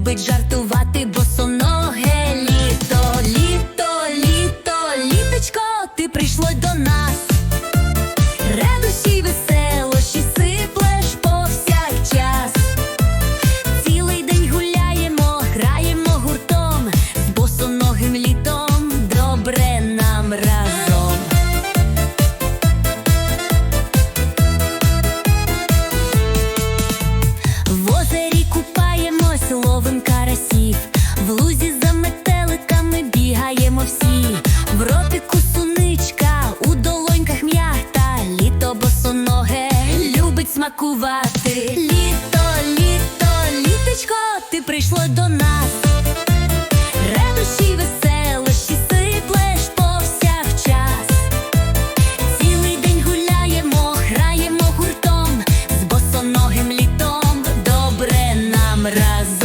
любить жартувати. Смакувати. Літо, літо, літочко, ти прийшло до нас. Радощі, веселощі сиплеш повсякчас. Цілий день гуляємо, граємо гуртом, з босоногим літом разом.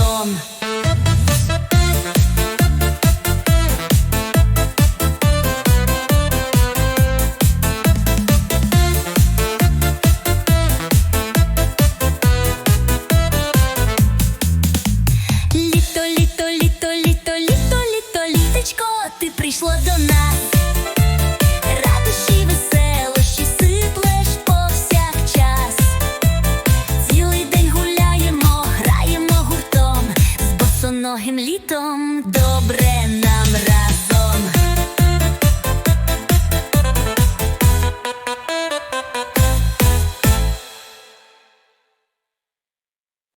донесло. Радощі, веселощі, сиплеш повсякчас. Цілий день гуляємо, граємо гуртом, з босоногим літом добре нам разом